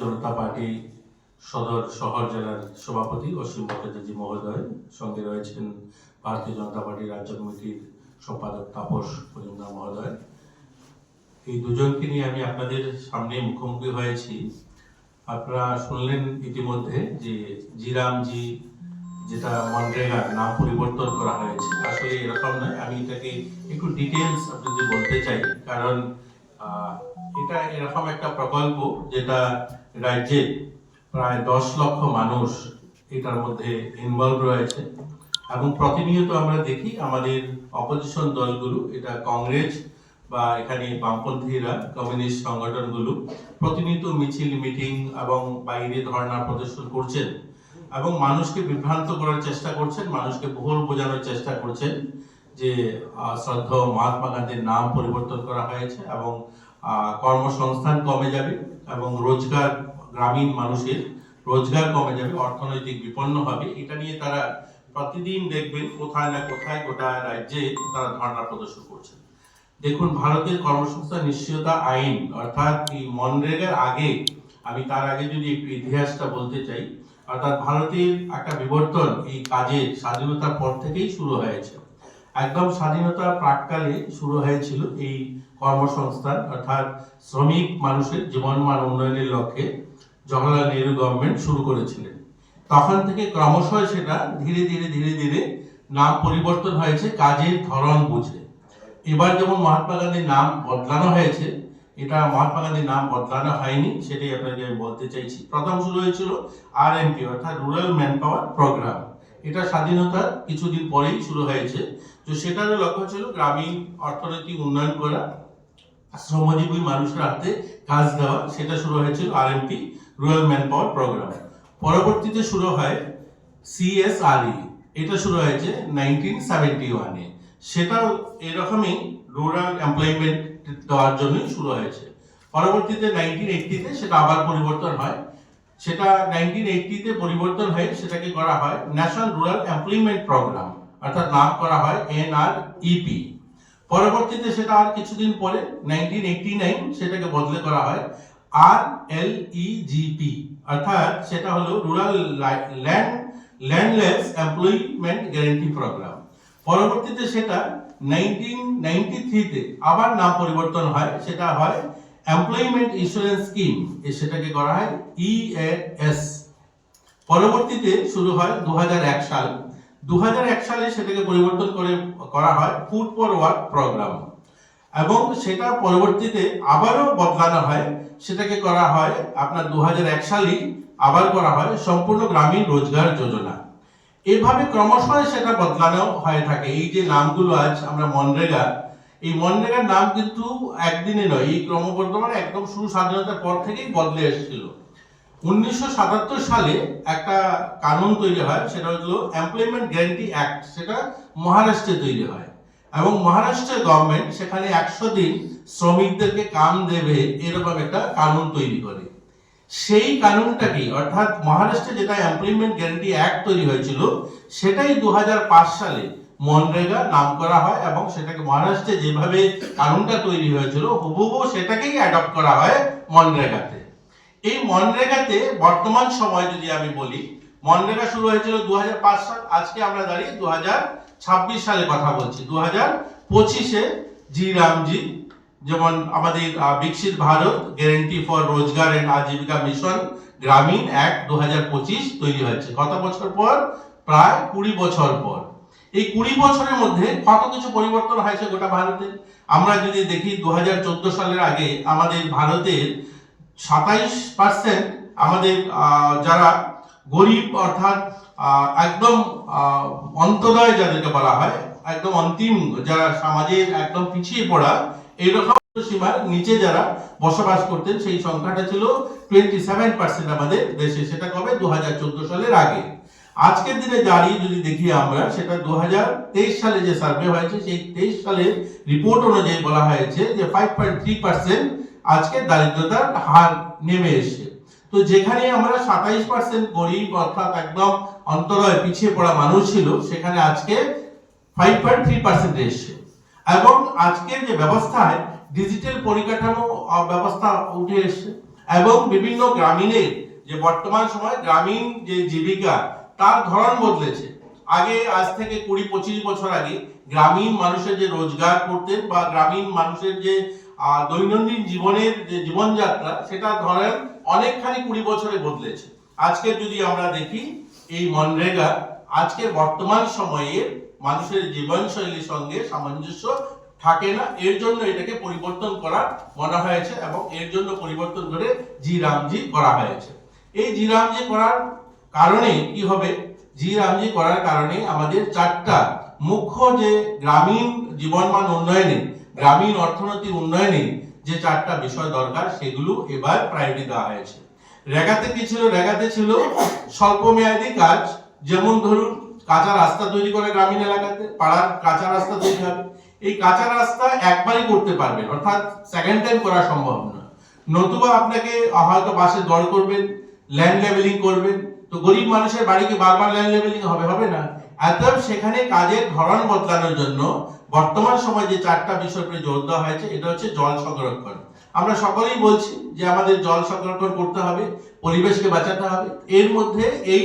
জনতা party সদর শহর জেলার সভাপতি অসীম ভট্টাচার্য মহোদয়, সঙ্গে রয়েছেন ভারতীয় জনতা পার্টি রাজ্য কমিটির সম্পাদক তাপস মজুমদার মহোদয়। এই দুজনকে নিয়ে আমি আপনাদের সামনে মুখোমুখি হয়েছি। আপনারা শুনলেন ইতিমধ্যে যে জিরামজি যেটা মনরেগার নাম পরিবর্তন করা হয়েছে। আসলে এরকম নয়, আমি এটাকে একটু ডিটেলস আপনাদের বলতে চাই, কারণ এটা এরকম একটা প্রকল্প যেটা রাজ্যে প্রায় দশ লক্ষ মানুষ এটার মধ্যে ইনভলভ রয়েছে। এবং প্রতিনিয়ত আমরা দেখি আমাদের অপোজিশন দলগুলো এটা কংগ্রেস বা এখানে বামপন্থীরা কমিউনিস্ট সংগঠনগুলো প্রতিনিয়ত মিছিল মিটিং এবং বাইরে ধর্ণা প্রদর্শন করছেন এবং মানুষকে বিভ্রান্ত করার চেষ্টা করছেন মানুষকে ভুল বোঝানোর চেষ্টা করছেন যে আহ, শ্রদ্ধেয় মহাত্মা গান্ধীর নাম পরিবর্তন করা হয়েছে এবং কর্মসংস্থান কমে যাবে এবং রোজগার, গ্রামীণ মানুষের রোজগার কমে যাবে, অর্থনৈতিক বিপন্ন হবে। এটা নিয়ে তারা প্রতিদিন দেখবেন কোথায় না কোথায় গোটা রাজ্যে তারা ধর্ণা প্রদর্শন করছেন। দেখুন, ভারতের কর্মসংস্থান নিশ্চয়তা আইন, অর্থাৎ মনরেগার আগে, আমি তার আগে যদি একটু ইতিহাসটা বলতে চাই, অর্থাৎ ভারতের একটা বিবর্তন এই কাজের স্বাধীনতার পর থেকেই শুরু হয়েছে। একদম স্বাধীনতার প্রাককালে শুরু হয়েছিল এই কর্মসংস্থান, অর্থাৎ শ্রমিক মানুষের জীবনমান উন্নয়নের লক্ষ্যে জওয়াহরলাল নেহরু গভর্নমেন্ট শুরু করেছিলেন। তখন থেকে ক্রমশ সেটা ধীরে ধীরে ধীরে ধীরে নাম পরিবর্তন হয়েছে, কাজের ধরন বুঝে। এবার যেমন মহাত্মা গান্ধীর নাম বদলানো হয়েছে, এটা মহাত্মা গান্ধীর নাম বদলানো হয়নি, সেটাই আপনাকে আমি বলতে চাইছি। প্রথম শুরু হয়েছিল আর এম পি অর্থাৎ রুরাল ম্যান পাওয়ার প্রোগ্রাম এটা স্বাধীনতার কিছুদিন পরেই শুরু হয়েছে। তো সেটারও লক্ষ্য ছিল গ্রামীণ অর্থনৈতিক উন্নয়ন করা, শ্রমজীবী মানুষের হাতে কাজ দেওয়া, সেটা শুরু হয়েছিল R M P rural manpower programme পরবর্তীতে শুরু হয় সিএসআরই E। এটা শুরু হয়েছে নাইনটিন সেভেন্টি ওয়ানে সেটাও এরকমই রুরাল এমপ্লয়মেন্ট দেওয়ার জন্যই শুরু হয়েছে। পরবর্তীতে নাইনটিন এইটিতে সেটা আবার পরিবর্তন হয়। সেটা নাইনটিন এইটিতে পরিবর্তন হয়ে সেটাকে করা হয় ন্যাশনাল রুরাল এমপ্লয়মেন্ট প্রোগ্রাম অর্থাৎ নাম করা হয় এনআরইপি পরবর্তীতে সেটা আর কিছুদিন পরে নাইনটিন এইটি নাইন সেটাকে বদলে করা হয় আর এল ইজিপি অর্থাৎ সেটা হলো rural land landless employment guarantee programme পরবর্তীতে সেটা নাইনটিন নাইনটি থ্রিতে আবার নাম পরিবর্তন হয়, সেটা হয় এমপ্লয়মেন্ট ইন্স্যুরেন্স স্কিম সেটাকে করা হয় ইএএস পরবর্তীতে শুরু হয় দু হাজার এক সাল। দুহাজার এক সালে সেটাকে পরিবর্তন করে করা হয় ফুড ফর ওয়ার্ক প্রোগ্রাম এবং সেটা পরবর্তীতে আবারও বদলানো হয়। সেটাকে করা হয় আপনার দু সালেই আবার করা হয় সম্পূর্ণ গ্রামীণ রোজগার যোজনা। এভাবে ক্রমশ সেটা বদলানো হয়ে থাকে। এই যে নামগুলো আজ আমরা মনরেগা এই মনরেগার নাম কিন্তু একদিনে নয়, এই ক্রমবর্ধমানে একদম শুরু স্বাধীনতার পর থেকেই বদলে এসেছিল। উনিশশো সাতাত্তর সালে একটা কানুন তৈরি হয়, সেটা হলো এমপ্লয়মেন্ট গ্যারান্টি অ্যাক্ট সেটা মহারাষ্ট্রে তৈরি হয়। এবং মহারাষ্ট্রের গভর্নমেন্ট সেখানে একশো দিন শ্রমিকদেরকে কাম দেবে, এরকম একটা কানুন তৈরি করে। সেই কানুনটাকে অর্থাৎ মহারাষ্ট্রে যেটা এমপ্লয়মেন্ট গ্যারান্টি অ্যাক্ট তৈরি হয়েছিল, সেটাই দু হাজার পাঁচ সালে মনরেগা নাম করা হয় এবং সেটাকে মহারাষ্ট্রে যেভাবে কানুনটা তৈরি হয়েছিল, হুবহু সেটাকেই অ্যাডপ্ট করা হয় মনরেগাতে। এই মনরেগাতে বর্তমান সময় যদি আমি বলি, মনরেগা শুরু হয়েছিল দু হাজার পাঁচ সাল, আজকে আমরা দাঁড়িয়ে দু হাজার ছাব্বিশ সালে কথা বলছি। দু হাজার পঁচিশে জি রামজি, যেমন আমাদের Viksit Bharat guarantee for Rozgar and Ajeevika mission Gramin act দু হাজার পঁচিশ তৈরি হয়েছে। কত বছর পর? প্রায় কুড়ি বছর পর। এই কুড়ি বছরের মধ্যে কত কিছু পরিবর্তন হয়েছে গোটা ভারতে? আমরা যদি দেখি দু হাজার চোদ্দ সালের আগে আমাদের ভারতের সাতাইশ পার্সেন্ট আমাদের যারা গরিব অর্থাৎ একদম অন্তদয় যাদেরকে বলা হয়, একদম অন্তিম যারা সমাজের একদম পিছিয়ে পড়া এইরকম সীমার নিচে যারা বসবাস করতেন, সেই সংখ্যাটা ছিল টোয়েন্টি সেভেন পার্সেন্ট আমাদের দেশে। সেটা কবে? দু হাজার চোদ্দ সালের আগে। আজকের দিনে দাঁড়িয়ে যদি দেখি আমরা, সেটা দু হাজার তেইশ সালে যে সার্ভে হয়েছে, সেই তেইশ সালের রিপোর্ট অনুযায়ী বলা হয়েছে যে ফাইভ পয়েন্ট থ্রি পার্সেন্ট আজকে দারিদ্রতার হার নেমে এসছে। তো যেখানে আমরা সাতাইশ পার্সেন্ট গরিব অর্থাৎ একদম অন্তরয় পিছিয়ে পড়া মানুষ ছিল, সেখানে আজকে ফাইভ পয়েন্ট থ্রি পার্সেন্ট এসছে। এবং আজকের যে ব্যবস্থায় ডিজিটাল পরিকাঠামো ব্যবস্থা উঠে এসছে। এবং বিভিন্ন গ্রামীণের যে বর্তমান সময় গ্রামীণ যে জীবিকা তার ধরন বদলেছে। আগে, আজ থেকে কুড়ি, পঁচিশ বছর আগে গ্রামীণ মানুষের যে রোজগার করতেন বা গ্রামীণ মানুষের যে দৈনন্দিন জীবনের যে জীবনযাত্রা, সেটা ধরেন অনেকখানি কুড়ি বছরে বদলেছে। আজকে যদি আমরা দেখি এই মনরেগা, আজকের বর্তমান সময়ে মানুষের জীবনশৈলীর সঙ্গে সামঞ্জস্য থাকে না। এর জন্য এটাকে পরিবর্তন করা মনে হয়েছে এবং এর জন্য পরিবর্তন করে জি রামজি করা হয়েছে। এই জি রামজি করার কারণে কি হবে? জি রামজি করার কারণে আমাদের চারটা মুখ্য যে গ্রামীণ জীবনমান উন্নয়নে, গ্রামীণ অর্থনৈতিক উন্নয়নে যে চারটা বিষয় দরকার, সেগুলো এবার প্রায়োরিটি দেওয়া হয়েছে। রেগাতে কি ছিল? রেগাতে ছিল স্বল্প মেয়াদি কাজ। যেমন ধরুন, কাঁচা রাস্তা তৈরি করে গ্রামীণ এলাকাতে, পাড়ার কাঁচা রাস্তা তৈরি হবে এই কাঁচা রাস্তা একবারই করতে পারবেন, অর্থাৎ সেকেন্ড টাইম করা সম্ভব না নতুবা আপনাকে হয়তো বাসে দর করবেন ল্যান্ড লেভেলিং করবেন তো গরিব মানুষের বাড়িকে বারবার ল্যান্ড লেভেলিং হবে হবে না? অতএব সেখানে কাজের ধরন বদলানোর জন্য বর্তমান সময়ে যে চারটা বিষয় উপরে জোর দেওয়া হয়েছে, এটা হচ্ছে জল সংরক্ষণ। আমরা সকলেই বলছি যে আমাদের জল সংরক্ষণ করতে হবে, পরিবেশকে বাঁচাতে হবে। এর মধ্যে এই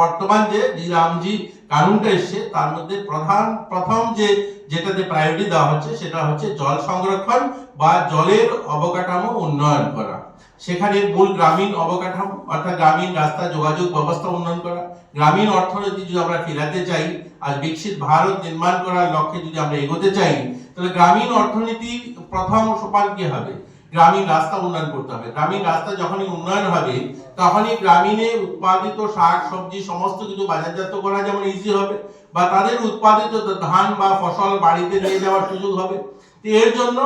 বর্তমান যে রামজি কানুনটা এসছে, তার মধ্যে প্রধান, প্রথম যে, যেটাতে প্রায়োরিটি দেওয়া হচ্ছে, সেটা হচ্ছে জল সংরক্ষণ বা জলের অবকাঠামো উন্নয়ন করা। সেখানে মূল গ্রামীণ অবকাঠামো অর্থাৎ গ্রামীণ রাস্তা, যোগাযোগ ব্যবস্থা উন্নয়ন করা, গ্রামীণ অর্থনীতি যদি আমরা ফেরাতে চাই, আর বিকশিত ভারত নির্মাণ করার লক্ষ্যে যদি আমরা এগোতে চাই, তাহলে গ্রামীণ অর্থনীতির প্রথম সোপান কি হবে? গ্রামীণ রাস্তা উন্নয়ন করতে হবে। গ্রামীণ রাস্তা যখনই উন্নয়ন হবে, তখনই গ্রামীণে উৎপাদিত শাক, সবজি, সমস্ত কিছু বাজারজাত করা যেমন ইজি হবে, বা তাদের উৎপাদিত ধান বা ফসল বাড়িতে নিয়ে যাওয়ার সুযোগ হবে। এর জন্য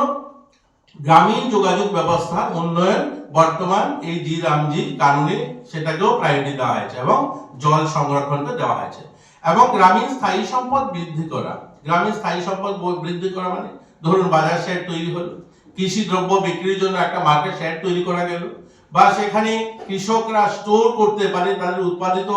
গ্রামীণ যোগাযোগ ব্যবস্থা উন্নয়ন বর্তমান এই জি রামজি কানুনে সেটাকেও প্রায়োরিটি দেওয়া হয়েছে এবং জল সংরক্ষণকে দেওয়া হয়েছে। এবং গ্রামীণ স্থায়ী সম্পদ বৃদ্ধি করা। গ্রামীণ স্থায়ী সম্পদ বৃদ্ধি করা মানে? ধরুন বাজার শেয়ার তৈরি হলো। কৃষি দ্রব্য বিক্রির জন্য একটা মার্কেট শেড তৈরি করা গেল। বা সেখানে কৃষকরা স্টোর করতে পারে, তাদের উৎপাদিত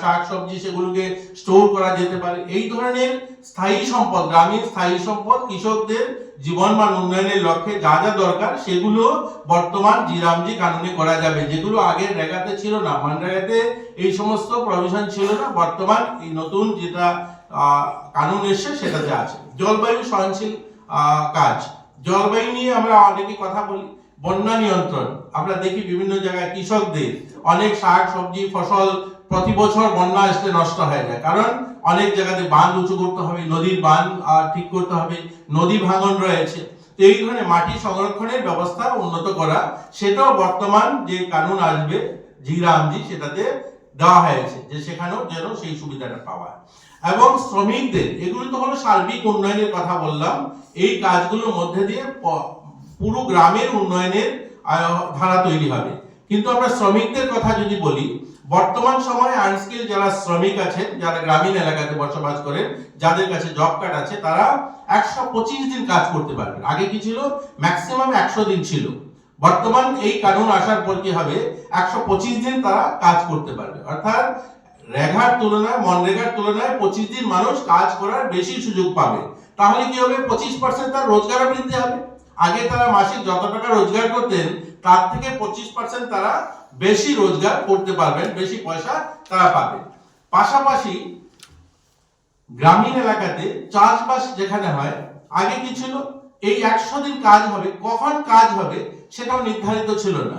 শাক সবজি সেগুলোকে স্টোর করা যেতে পারে। এই ধরনের স্থায়ী সম্পদ, গ্রামীণ স্থায়ী সম্পদ কৃষকদের জীবনমান উন্নয়নের লক্ষ্যে যা যা দরকার, সেগুলো বর্তমান জিরামজি কানুনে করা যাবে। যেগুলো আগের রেগাতে ছিল না মানরেগাতে এই সমস্ত প্রভিশন ছিল না, বর্তমান এই নতুন যেটা কানুন এসছে, সেটাতে আছে। জলবায়ু সহনশীল কাজ। জলবায়ু নিয়ে আমরা অনেকে কথা বলি। বন্যা নিয়ন্ত্রণ। আমরা দেখি বিভিন্ন জায়গায় কৃষকদের, অনেক শাক, সবজি, ফসল প্রতি বছর বন্যা আসলে নষ্ট হয়ে যায়। কারণ অনেক জায়গাতে বাঁধ উঁচু করতে হবে, নদীর বাঁধ ঠিক করতে হবে, নদী ভাঙন রয়েছে। তো এই ধরনের মাটি সংরক্ষণের ব্যবস্থা উন্নত করা, সেটাও বর্তমান যে কানুন আসবে জিরামজি সেটাতে দেওয়া হয়েছে, যে সেখানেও যেন সেই সুবিধাটা পাওয়া এবং শ্রমিকদের, এগুলো তো হলো সার্বিক উন্নয়নের কথা বললাম, এই কাজগুলোর মধ্যে দিয়ে পুরো গ্রামের উন্নয়নের ধারা তৈরি হবে। কিন্তু আমরা শ্রমিকদের কথা যদি বলি বর্তমান সময়ে আনস্কিল যারা শ্রমিক আছেন, যারা গ্রামীণ এলাকাতে বসবাস করেন, যাদের কাছে জব কার্ড আছে, তারা একশো পঁচিশ দিন কাজ করতে পারবেন। আগে কি ছিল? ম্যাক্সিমাম একশো দিন ছিল। বর্তমান এই কানুন আসার পর কি হবে? একশো পঁচিশ দিন তারা কাজ করতে পারবে। অর্থাৎ রেঘার তুলনায়, মনরেগার তুলনায় পঁচিশ দিন মানুষ কাজ করার বেশি সুযোগ পাবে। তাহলে কি হবে? পঁচিশ পার্সেন্ট তার রোজগার বৃদ্ধি হবে। আগে তারা মাসিক যত টাকা রোজগার করতেন তার থেকে পঁচিশ পার্সেন্ট তারা বেশি রোজগার করতে পারবেন, বেশি পয়সা তারা পাবে। পাশাপাশি গ্রামীণ এলাকাতে চাষবাস যেখানে হয়, আগে কি ছিল? এই একশো দিন কাজ হবে, কখন কাজ হবে সেটাও নির্ধারিত ছিল না।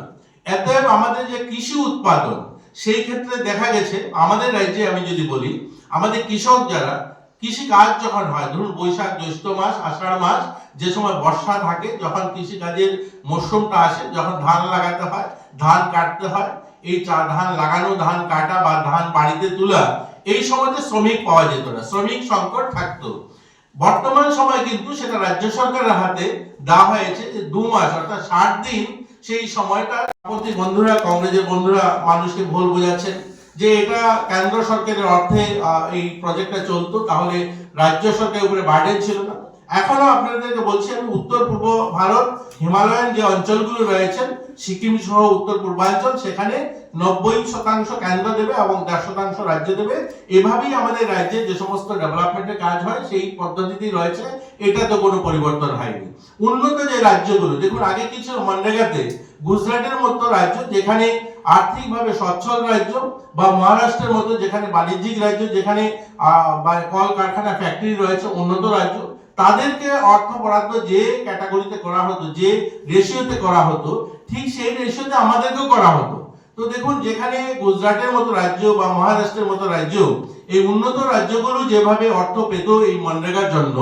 এতএব আমাদের যে কৃষি উৎপাদন, সেই ক্ষেত্রে দেখা গেছে, আমাদের রাজ্যে আমি যদি বলি, আমাদের কৃষক যারা কৃষি কাজ যখন হয়, ধরুন বৈশাখ, জ্যৈষ্ঠ মাস, আষাঢ় মাস, যে সময় বর্ষা থাকে, যখন কৃষি কাজের মরশুমটা আসে, যখন ধান লাগাতে হয়, ধান কাটতে হয়, এই চা, ধান লাগানো, ধান কাটা বা ধান বাড়িতে তোলা, এই সময়তে শ্রমিক পাওয়া যেত না, শ্রমিক সংকট থাকতো। বর্তমান সময় কিন্তু সেটা রাজ্য সরকারের হাতে দেওয়া হয়েছে যে দু মাস, অর্থাৎ ষাট দিন, সেই সময়টা বন্ধুরা, কংগ্রেসের বন্ধুরা মানুষকে ভুল বোঝাচ্ছেন। যে এটা কেন্দ্র সরকারের অর্থে এই প্রজেক্টটা চলতো, তাহলে রাজ্য সরকারের উপরে বার্ডেন ছিল না। এখনও আপনাদেরকে বলছি, আমি উত্তর পূর্ব ভারত, হিমালয়ান যে অঞ্চলগুলো রয়েছে, সিকিম সহ উত্তর পূর্বাঞ্চল, সেখানে নব্বই শতাংশ কেন্দ্র দেবে এবং দেড় শতাংশ রাজ্য দেবে। এভাবেই আমাদের রাজ্যে যে সমস্ত ডেভেলপমেন্টের কাজ হয়, সেই পদ্ধতিতেই রয়েছে। এটা তো কোনো পরিবর্তন হয়নি। উন্নত যে রাজ্যগুলো, দেখুন, আগে কি ছিল মনরেগাতে গুজরাটের মতো রাজ্য যেখানে আর্থিকভাবে সচ্ছল রাজ্য বা মহারাষ্ট্রের মতো যেখানে বাণিজ্যিক রাজ্য যেখানে আহ, বা কলকারখানা ফ্যাক্টরি রয়েছে উন্নত রাজ্য তাদেরকে অর্থ বরাদ্দ যে ক্যাটাগরিতে করা হতো যে রেশিওতে করা হতো ঠিক সেই রেশিওতে আমাদেরকেও করা হতো। তো দেখুন যেখানে গুজরাটের মতো রাজ্য বা মহারাষ্ট্রের মতো রাজ্য এই উন্নত রাজ্যগুলো যেভাবে অর্থ পেত এই মনরেগার জন্য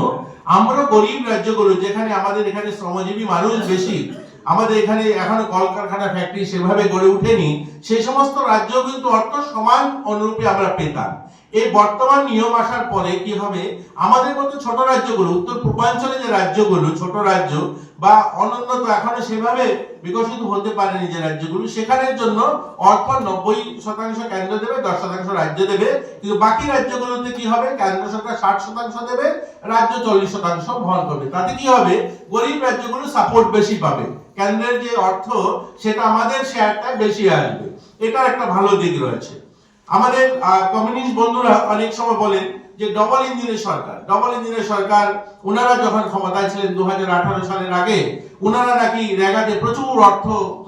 আমরা গরিব রাজ্যগুলো যেখানে আমাদের এখানে শ্রমজীবী মানুষ বেশি আমাদের এখানে এখনও কলকারখানা ফ্যাক্টরি সেভাবে গড়ে ওঠেনি, সেই সমস্ত রাজ্য কিন্তু অর্থ সমান অনুরূপে আমরা পেতাম। এই বর্তমান নিয়ম আসার পরে কি হবে? আমাদের মতো ছোট রাজ্যগুলো উত্তর পূর্বাঞ্চলে যে রাজ্যগুলো, ছোট রাজ্য বা অনুন্নত এখনও সেভাবে বিকশিত হতে পারেনি যে রাজ্যগুলো, সেখানের জন্য অর্থ নব্বই শতাংশ কেন্দ্র দেবে, দশ শতাংশ রাজ্য দেবে। কিন্তু বাকি রাজ্যগুলোতে কি হবে? কেন্দ্র সরকার ষাট শতাংশ দেবে, রাজ্য চল্লিশ শতাংশ বহন করবে। তাতে কি হবে? গরিব রাজ্যগুলো সাপোর্ট বেশি পাবে। কেন্দ্রের যে অর্থ, সেটা আমাদের শেয়ারটা বেশি আসবে। এটা একটা ভালো দিক রয়েছে। আমাদের কমিউনিস্ট বন্ধুরা অনেক সময় বলেন যে ডবল ইঞ্জিনের সরকার ডবল ইঞ্জিনের সরকার ওনারা যখন ক্ষমতায় ছিলেন দু সালের আগে ওনারা নাকি রেগাতে প্রচুর অর্থ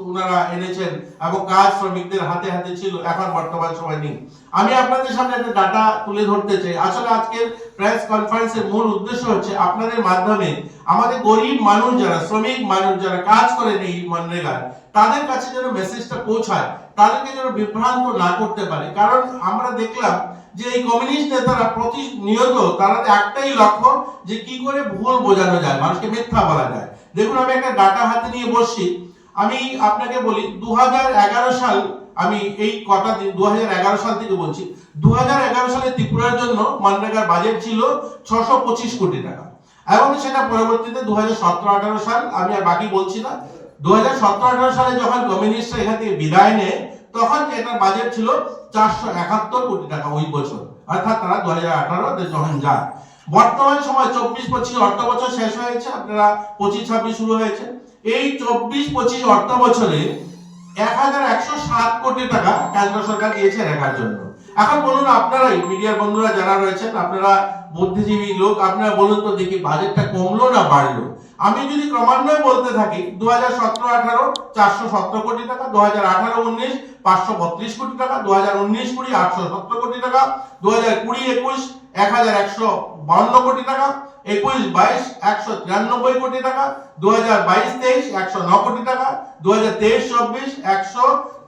ওনারা এনেছেন এবং কাজ শ্রমিকদের হাতে হাতে ছিল, এখন বর্তমান সময় নেই। আমি আপনাদের সামনে একটা ডাটা তুলে ধরতে চাই। আসলে আজকের প্রেস কনফারেন্সের মূল উদ্দেশ্য হচ্ছে আপনাদের মাধ্যমে আমাদের গরিব মানুষ যারা, শ্রমিক মানুষ যারা কাজ করেন এই মনরেগায় তাদের কাছে যেন মেসেজটা পৌঁছায়, তাদেরকে যেন বিভ্রান্ত না করতে পারে। কারণ আমরা দেখলাম যে এই কমিউনিস্ট নেতারা প্রতিনিয়ত তারা একটাই লক্ষ্য যে কি করে ভুল বোঝানো যায়, মানুষকে মিথ্যা বলা যায়। দেখুন, আমি একটা ডাটা হাতে নিয়ে বসছি। আমি আপনাকে বলি দু হাজার এগারো সাল আমি এই কটা দিন দু হাজার এগারো সাল থেকে বলছি দু হাজার এগারো সালে ত্রিপুরার জন্য মনরেগার বাজেট ছিল ছশো কোটি টাকা। এবং সেটা পরবর্তীতে দু হাজার সাল, আমি আর বাকি বলছি না দু হাজার সালে যখন কমিউনিস্ট এখান থেকে বিদায় নেয় তখন এটা বাজেট ছিল চারশো একাত্তর কোটি টাকা ওই বছর। অর্থাৎ তারা দু হাজার আঠারোতে যখন যায়। বর্তমান সময় চব্বিশ, পঁচিশ অর্থ বছর শেষ হয়েছে, আপনারা পঁচিশ, ছাব্বিশ শুরু হয়েছে। এই চব্বিশ, পঁচিশ অর্থ বছরে এক হাজার একশো সাত কোটি টাকা কেন্দ্র সরকার দিয়েছে রেখার জন্য। এখন বলুন আপনারাই, মিডিয়ার বন্ধুরা যারা রয়েছেন, আপনারা বুদ্ধিজীবী লোক, আপনারা বলুন তো দেখি বাজেটটা কমলো না বাড়লো? আমি যদি ক্রমান্বয়ে বলতে থাকি দু হাজার সতেরো আঠারো চারশো সতেরো কোটি টাকা দু হাজার আঠারো উনিশ পাঁচশো বত্রিশ কোটি টাকা দু হাজার উনিশ কুড়ি আটশো সত্তর কোটি টাকা দু হাজার কুড়ি একুশ এক হাজার একশো বাউন্ন কোটি টাকা, একুশ বাইশ একশো তিরানব্বই কোটি টাকা দু হাজার বাইশ তেইশ একশো ন কোটি টাকা দু হাজার তেইশ চব্বিশ একশো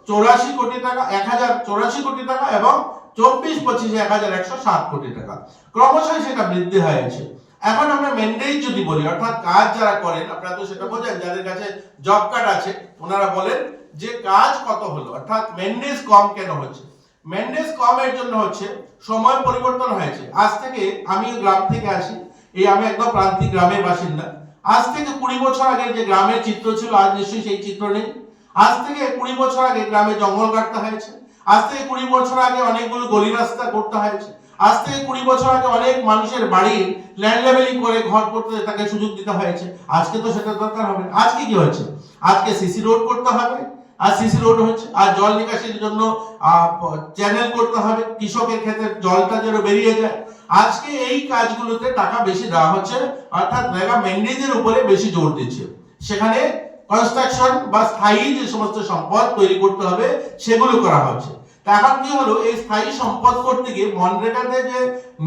চৌরাশি কোটি টাকা, এক হাজার চৌরাশি কোটি টাকা এবং চব্বিশ পঁচিশে এক হাজার একশো সাত কোটি টাকা। ক্রমশই সেটা বৃদ্ধি হয়েছে। এখন আমরা ম্যান্ডেট যদি বলি, অর্থাৎ কাজ যারা করেন, আপনারা তো সেটা বোঝেন, যাদের কাছে জব কার্ড আছে, ওনারা বলেন যে কাজ কত হলো? অর্থাৎ ম্যান্ডেজ কম কেন হচ্ছে? ম্যান্ডেজ কম এর জন্য হচ্ছে সময় পরিবর্তন হয়েছে। আজ থেকে আমি গ্রাম থেকে আসি, এই আমি একদম প্রান্তিক গ্রামের বাসিন্দা। আজ থেকে কুড়ি বছর আগের যে গ্রামের চিত্র ছিল, আজ নিশ্চয়ই সেই চিত্র নেই। আজ থেকে কুড়ি বছর আগে গ্রামে জঙ্গল কাটতে হয়েছে। আজ থেকে কুড়ি বছর আগে অনেকগুলো গলি রাস্তা করতে হয়েছে। আজ থেকে কুড়ি বছর আগে অনেক মানুষের বাড়ির ল্যান্ড লেভেলিং করে ঘর করতে তাকে সুযোগ দিতে হয়েছে। আজকে তো সেটা দরকার হবে আজকে কি হয়েছে? আজকে সিসি রোড করতে হবে। আর সিসি রোড হচ্ছে আর জল নিকাশির জন্য চ্যানেল করতে হবে। কৃষকের ক্ষেত্রে জলটা যেন বেরিয়ে যায়। আজকে এই কাজগুলোতে টাকা বেশি দেওয়া হচ্ছে। অর্থাৎ মেগা ম্যান্ডেজের উপরে বেশি জোর দিচ্ছে। সেখানে কনস্ট্রাকশন বা স্থায়ী যে সমস্ত সম্পদ তৈরি করতে হবে, সেগুলো করা হচ্ছে। তা এখন কি হলো? এই স্থায়ী সম্পদ করতে গিয়ে মনরেগাতে যে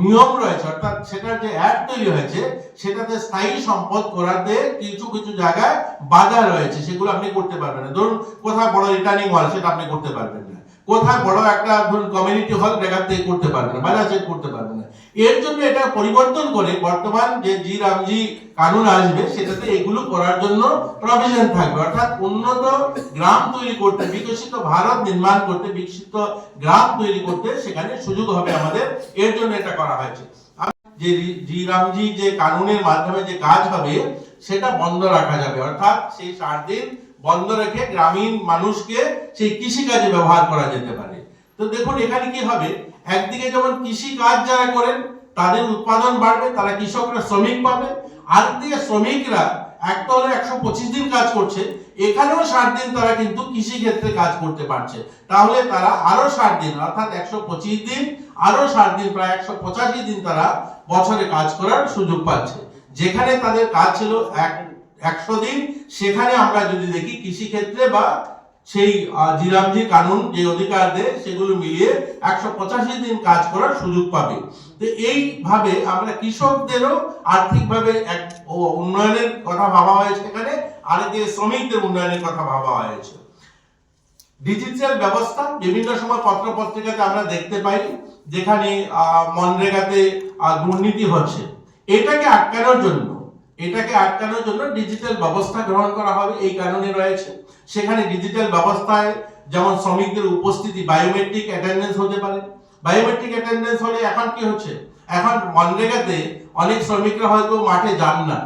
নিয়ম রয়েছে, অর্থাৎ সেটার যে অ্যাড তৈরি হয়েছে, সেটাতে স্থায়ী সম্পদ করাতে কিছু কিছু জায়গায় বাধা রয়েছে, সেগুলো আপনি করতে পারবেন না। ধরুন, কোথাও বড় রিটার্নিং হল সেটা আপনি করতে পারবেন না। কোথায় বড় একটা ধরুন কমিউনিটি হল রেগার থেকে করতে পারবে না, বাজার করতে পারবে না। এর জন্য এটা পরিবর্তন করে বর্তমান যে জি রামজি কানুন আসবে, সেটাতে এগুলো করার জন্য প্রভিশন থাকবে। অর্থাৎ উন্নত গ্রাম তৈরি করতে, বিকশিত ভারত নির্মাণ করতে, বিকশিত গ্রাম তৈরি করতে সেখানে সুযোগ হবে আমাদের। এর জন্য এটা করা হয়েছে। যে জি রামজি যে কানুনের মাধ্যমে যে কাজ হবে, সেটা বন্ধ রাখা যাবে। অর্থাৎ সেই সাত দিন বন্ধ রেখে গ্রামীণ মানুষকে সেই কৃষিকাজে ব্যবহার করা যেতে পারে। তো দেখুন, এখানে কি হবে? একদিকে যেমন কৃষি কাজ যারা করেন, তাদের উৎপাদন বাড়বে, তারা কৃষকরা শ্রমিক পাবে। আরেকদিকে শ্রমিকরা একটা হলো একশো পঁচিশ দিন কাজ করছে, এখানেও ষাট দিন তারা কিন্তু কৃষি ক্ষেত্রে কাজ করতে পারছে। তাহলে তারা আরও ষাট দিন, অর্থাৎ একশো পঁচিশ দিন, আরও ষাট দিন, প্রায় একশো পঁচাশি দিন তারা বছরে কাজ করার সুযোগ পাচ্ছে। যেখানে তাদের কাজ ছিল এক একশো দিন, সেখানে আমরা যদি দেখি কৃষি ক্ষেত্রে বা সেই জিরামজি কানুন যে অধিকার দেয়, সেগুলো মিলিয়ে একশো পঁচাশি দিন কাজ করার সুযোগ পাবে। তো এইভাবে আমরা কৃষকদেরও আর্থিকভাবে এক উন্নয়নের কথা ভাবা হয়েছে এখানে আরেকদিকে শ্রমিকদের উন্নয়নের কথা ভাবা হয়েছে। ডিজিটাল ব্যবস্থা, বিভিন্ন সময় পত্র পত্রিকাতে আমরা দেখতে পাই, যেখানে মনরেগাতে দুর্নীতি হচ্ছে। এটাকে আটকানোর জন্য এটাকে আটকানোর জন্য ডিজিটাল ব্যবস্থা গ্রহণ করা হবে, এই কারণে রয়েছে। সেখানে ডিজিটাল ব্যবস্থায় যেমন শ্রমিকদের উপস্থিতি বায়োমেট্রিক অ্যাটেন্ডেন্স হতে পারে। বায়োমেট্রিক অ্যাটেন্ডেন্স হলে এখন কি হচ্ছে? এখন মনরেগাতে অনেক শ্রমিকরা হয়তো মাঠে যান না।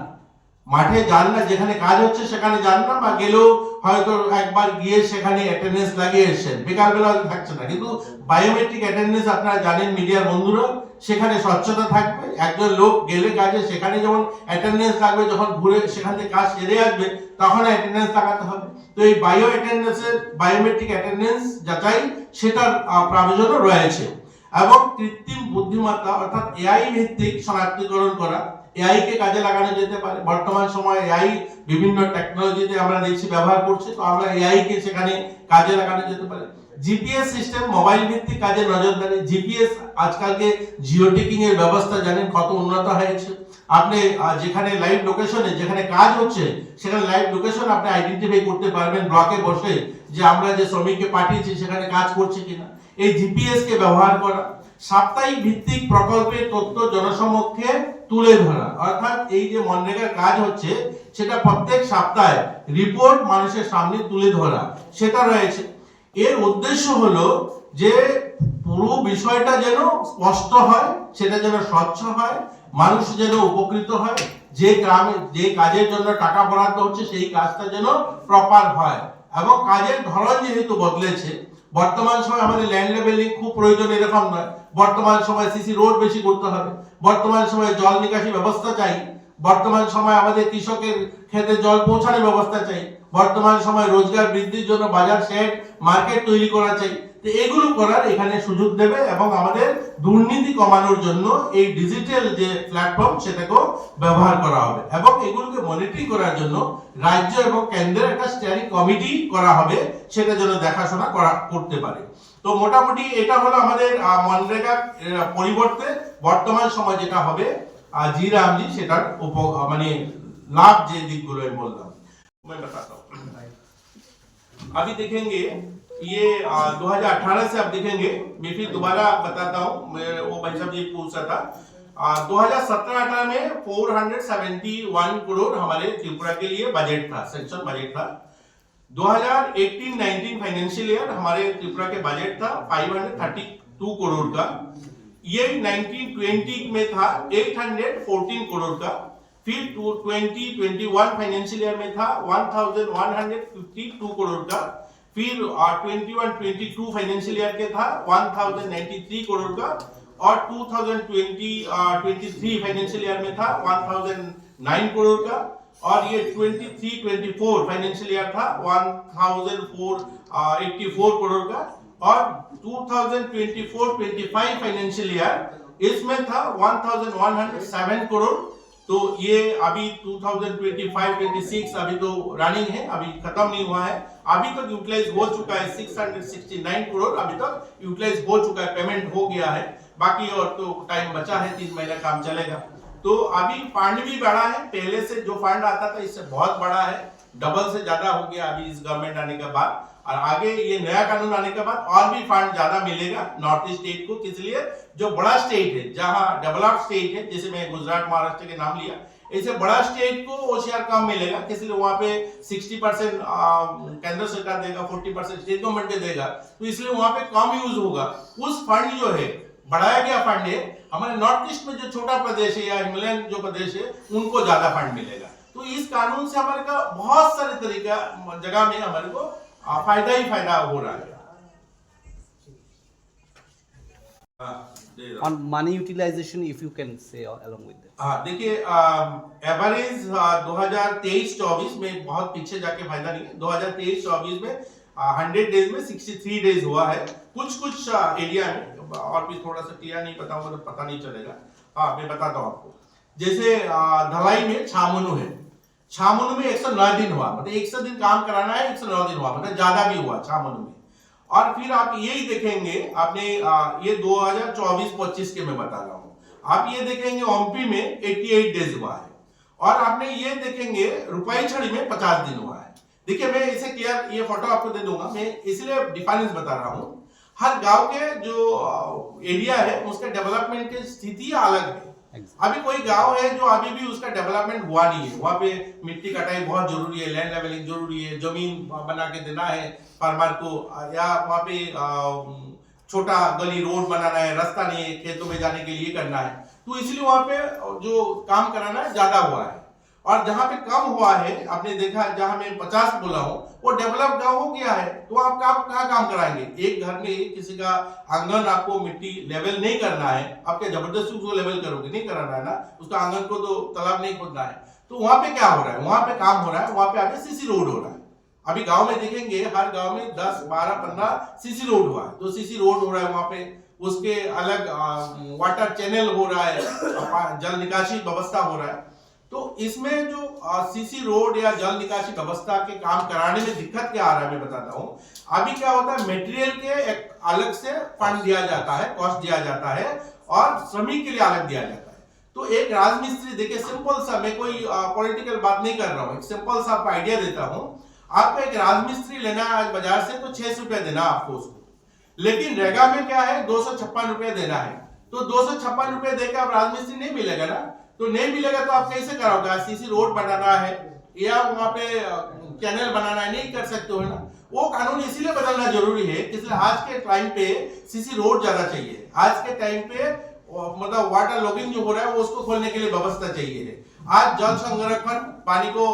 মাঠে যান না, যেখানে কাজ হচ্ছে সেখানে যান না, বা গেলেও হয়তো একবার গিয়ে সেখানে অ্যাটেন্ডেন্স লাগিয়ে এসেছেন। বেকারবেলা হয়তো থাকছে না। কিন্তু বায়োমেট্রিক অ্যাটেন্ডেন্স আপনারা জানেন, মিডিয়ার বন্ধুরা সেখানে স্বচ্ছতা থাকবে, একজন লোক গেলে কাজে, সেখানে যেমন অ্যাটেন্ডেন্স লাগবে, যখন ঘুরে সেখান থেকে কাজ সেরে আসবে, তখন অ্যাটেন্ডেন্স লাগাতে হবে। তো এই বায়ো অ্যাটেন্ডেন্সের বায়োমেট্রিক অ্যাটেন্ডেন্স যাচাই, সেটার প্রয়োজনও রয়েছে। এবং কৃত্রিম বুদ্ধিমত্তা, অর্থাৎ এআই ভিত্তিক শনাক্তকরণ করা এআই কে কাজে লাগানো যেতে পারে। বর্তমান সময়ে এআই বিভিন্ন টেকনোলজিতে আমরা দেখছি ব্যবহার করছি, তো আমরা এআই কে সেখানে কাজে লাগানো যেতে পারে। জিপিএস সিস্টেম মোবাইল ভিত্তিক কাজে নজরদারি জিপিএস আজকালকে জিও টেকিং এর ব্যবস্থা জানেন কত উন্নত হয়েছে। আপনি যেখানে লাইভ লোকেশনে যেখানে কাজ হচ্ছে, সেখানে লাইভ লোকেশন আপনি আইডেন্টিফাই করতে পারবেন ব্লকে বসে যে আমরা যে শ্রমিককে পাঠিয়েছি, সেখানে কাজ করছে কিনা। এই জিপিএস কে ব্যবহার করা, সাপ্তাহিক ভিত্তিক প্রকল্পের তথ্য জনসমক্ষে তুলে ধরা। অর্থাৎ এই যে মনরেগার কাজ হচ্ছে, সেটা প্রত্যেক সপ্তাহে রিপোর্ট মানুষের সামনে তুলে ধরা। সেটা রয়েছে। এর উদ্দেশ্য হলো যে পুরো বিষয়টা যেন স্পষ্ট হয়, সেটা যেন স্বচ্ছ হয়, মানুষ যেন উপকৃত হয়, যে গ্রামে যে কাজের জন্য টাকা বরাদ্দ হচ্ছে, সেই কাজটা যেন প্রপার হয়। এবং কাজের ধরন যেহেতু বদলেছে, বর্তমান সময় আমাদের ল্যান্ড লেভেলিং খুব প্রয়োজন এরকম নয়। বর্তমান সময় সিসি রোড বেশি করতে হবে। বর্তমান সময়ে জল নিকাশি ব্যবস্থা চাই। বর্তমান সময় আমাদের কৃষকের ক্ষেত্রে জল পৌঁছানোর ব্যবস্থা চাই। বর্তমান সময় রোজগার বৃদ্ধির জন্য বাজার শেড মার্কেট তৈরি করা চাই তো এগুলো করার এখানে সুযোগ দেবে এবং আমাদের দুর্নীতি কমানোর জন্য এই ডিজিটাল যে প্ল্যাটফর্ম সেটাকেও ব্যবহার করা হবে এবং এগুলোকে মনিটরিং করার জন্য রাজ্য এবং কেন্দ্রের একটা স্টিয়ারিং কমিটি করা হবে সেটা যেন দেখাশোনা করা, করতে পারে। তো মোটামুটি এটা হলো আমাদের মনরেগা পরিবর্তে বর্তমান সময় যেটা হবে জি রামজি সেটার উপ মানে লাভ যে দিকগুলো বললাম। मैं बताता हूँ। अभी देखेंगे ये आ, 2018 से आप देखेंगे मैं फिर दोबारा बताता हूँ वो भाई साहब ये पूछ रहा था। आ, 2017-18 में 471 करोड़ हमारे त्रिपुरा के लिए बजट था सेंक्शन बजट था। 2018-19 फाइनेंशियल ईयर हमारे त्रिपुरा के बजट था 532 करोड़ का। ये 1920 में था 814 करोड़ का। फिर 2021 फाइनेंशियल ईयर में था 1152 करोड़ का फिर twenty one twenty two financial year के था 1093 करोड़ का और 2020 23 फाइनेंशियल ईयर में था 1009 करोड़ का और ये 23 24 फाइनेंशियल ईयर था 1084 करोड़ का और 2024 25 फाइनेंशियल ईयर इसमें था 1107 करोड़ तो ये अभी 2025-26 अभी तो रनिंग है, अभी खत्म नहीं हुआ है। अभी तक यूटिलाइज हो चुका है 669 करोड़ अभी तक यूटिलाइज हो चुका है पेमेंट हो गया है। बाकी और तो टाइम बचा है, तीन महीना काम चलेगा। तो अभी फंड भी बड़ा है, पहले से जो फंड आता था, इससे बहुत बड़ा है। डबल से ज़्यादा हो गया अभी इस गवर्नमेंट आने के बाद। और आगे ये नया कानून आने के बाद और भी फंड ज़्यादा मिलेगा नॉर्थ ईस्ट स्टेट को इसलिए जो बड़ा स्टेट है, जहाँ डेवलप्ड स्टेट है, जैसे मैं गुजरात, महाराष्ट्र के नाम लिया। ऐसे बड़ा स्टेट को ओसीआर कम मिलेगा इसलिए वहाँ पे 60 परसेंट केंद्र सरकार देगा 40 परसेंट स्टेट गवर्नमेंट देगा। तो इसलिए वहाँ पे कम यूज़ होगा। उस फंड जो है, बढ़ाया गया फंड है, हमारे नॉर्थ ईस्ट में जो छोटा प्रदेश है या हिमालयन जो प्रदेश है, उनको ज़्यादा फंड मिलेगा। तो इस कानून से हमारे का बहुत सारे तरीका जगह में हमारे को फ़ायदा ही फ़ायदा हो रहा है। on money utilization if you can say along with that. हाँ देखिए एवरेज 2023-24 में बहुत पीछे जाके फ़ायदा नहीं है। 2023-24 में हंड्रेड डेज़ में 63 डेज़ हुआ है। कुछ कुछ एरिया में और भी थोड़ा सा क्लियर नहीं बताऊँगा तो पता नहीं चलेगा। हाँ मैं बताता हूँ आपको। जैसे धलाई में छामनु है। छामुनु में 109 दिन हुआ मतलब 100 दिन काम कराना है 109 दिन हुआ मतलब ज़्यादा भी हुआ छामुनु में। और फिर आप यही देखेंगे, आपने ये 2024-25 के मैं बता रहा हूँ। आप ये देखेंगे ओमपी में 88 डेज़ हुआ है। और आपने ये देखेंगे रुपाई छड़ी में 50 दिन हुआ है। देखिए, मैं इसे क्लियर ये फ़ोटो आपको दे दूँगा। मैं इसलिए डिफरेंस बता रहा हूँ। हर गाँव के जो एरिया है, उसके डेवलपमेंट की स्थिति अलग है. अभी कोई गाँव है जो अभी भी उसका डेवलपमेंट हुआ नहीं है। वहाँ पे मिट्टी कटाई बहुत ज़रूरी है लैंड लेवलिंग ज़रूरी है, ज़मीन बना के देना है फार्मर को, या वहाँ पे छोटा गली रोड बनाना है, रास्ता नहीं है, खेतों में जाने के लिए करना है। तो इसलिए वहाँ पे जो काम कराना है ज़्यादा हुआ है। और जहाँ पे कम हुआ है, आपने देखा जहाँ मैं पचास बोला हूँ, वो डेवलप गाँव हो गया है? तो आप कहाँ कहाँ काम कराएँगे? एक घर में किसी का आँगन आपको मिट्टी लेवल नहीं करना है, आप क्या ज़बरदस्ती उसको लेवल करोगे? नहीं कराना है ना? उसका आँगन को तो तालाब नहीं खोदना है। तो वहाँ पे क्या हो रहा है? वहाँ पे काम हो रहा है, वहाँ पे अभी सीसी रोड हो रहा है। अभी गाँव में देखेंगे, हर गाँव में 10 12 15 सीसी रोड हुआ है। तो सीसी रोड हो रहा है वहाँ पे, उसके अलग वाटर चैनल हो रहा है, जल निकासी व्यवस्था हो रहा है। तो इसमें जो सीसी रोड या जल निकासी व्यवस्था के काम कराने में दिक्कत क्या आ रहा है मैं बताता हूँ। अभी क्या होता है मटेरियल के एक अलग से फंड दिया जाता है कॉस्ट दिया जाता है और श्रमिक के लिए अलग दिया जाता है। तो एक राजमिस्त्री देखिए सिंपल सा मैं कोई पॉलिटिकल बात नहीं कर रहा हूँ एक सिंपल सा आपको आइडिया देता हूँ। आपको एक राजमिस्त्री लेना है आज बाज़ार से तो छह सौ रुपया देना आपको उसको। लेकिन रेगा में क्या है दो सौ छप्पन रुपया देना है। तो दो सौ छप्पन रुपया देकर आप राजमिस्त्री नहीं मिलेगा ना? तो नहीं मिलेगा तो आप कैसे कराओगे? सीसी रोड बनाना है, या वहाँ पे चैनल बनाना है, नहीं कर सकते हो ना? वो कानून इसीलिए बदलना ज़रूरी है इसलिए आज के टाइम पे सीसी रोड ज़्यादा चाहिए। आज के टाइम पे मतलब वाटर लॉगिंग जो हो रहा है, वो उसको खोलने के लिए व्यवस्था चाहिए। आज जल संरक्षण, पानी को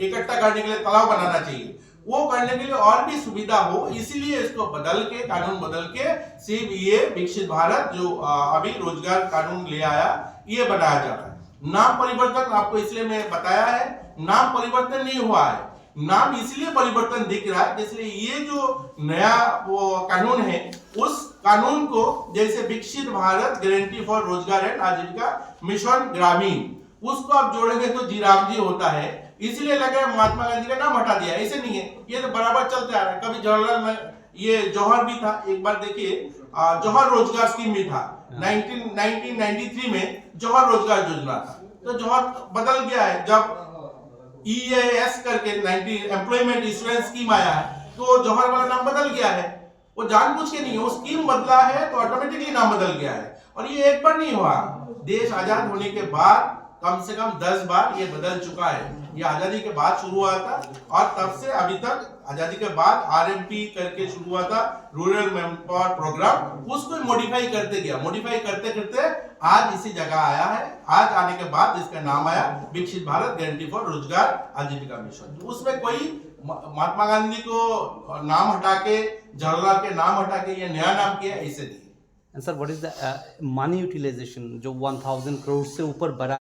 इकट्ठा करने के लिए तालाब बनाना चाहिए। वो करने के लिए और भी सुविधा हो, इसीलिए इसको बदल के, कानून बदल के सिर्फ़ ये विकसित भारत, जो अभी रोज़गार कानून ले आया ये बनाया जाता है। नाम परिवर्तन आपको इसलिए मैं बताया है, नाम परिवर्तन नहीं हुआ है। नाम इसलिए परिवर्तन दिख रहा है, इसलिए ये जो नया वो कानून है, उस कानून को जैसे Viksit Bharat guarantee for Rozgar and Ajeevika mission Gramin, उसको आप जोड़ेंगे तो जीराम जी होता है। इसलिए लगे महात्मा गांधी का नाम हटा दिया, ऐसे नहीं है। ये तो बराबर चलते आ रहा है। कभी जवाहरलाल ये जौहर भी था, एक बार देखिए जौहर रोज़गार स्कीम भी था। 19 1993 में जौहर रोज़गार योजना था। तो जौहर बदल गया है। जब ईएएस करके 90 एम्प्लॉयमेंट इंश्योरेंस स्कीम आया है तो जौहर वाला नाम बदल गया है। वो जानबूझ के नहीं है। वो स्कीम बदला है तो ऑटोमेटिकली नाम बदल गया है। और ये एक बार नहीं हुआ। देश आज़ाद होने के बाद कम से कम दस बार ये बदल चुका है। ये आज़ादी के बाद शुरू हुआ था और तब से अभी तक आज़ादी के बाद आरएमपी करके शुरू हुआ था रूरल मैन प्रोग्राम उसको मॉडिफाई करते गया। मॉडिफाई करते करते आज इसी जगह आया है। आज आने के बाद इसका नाम आया विकसित भारत गारंटी फॉर रोज़गार आजीविका मिशन उसमें कोई महात्मा गांधी को नाम हटा के जवाहरलाल के नाम हटा के ये नया नाम किया ऐसे नहीं। Sir what is the uh, money जो 1000 crore से ऊपर बढ़ा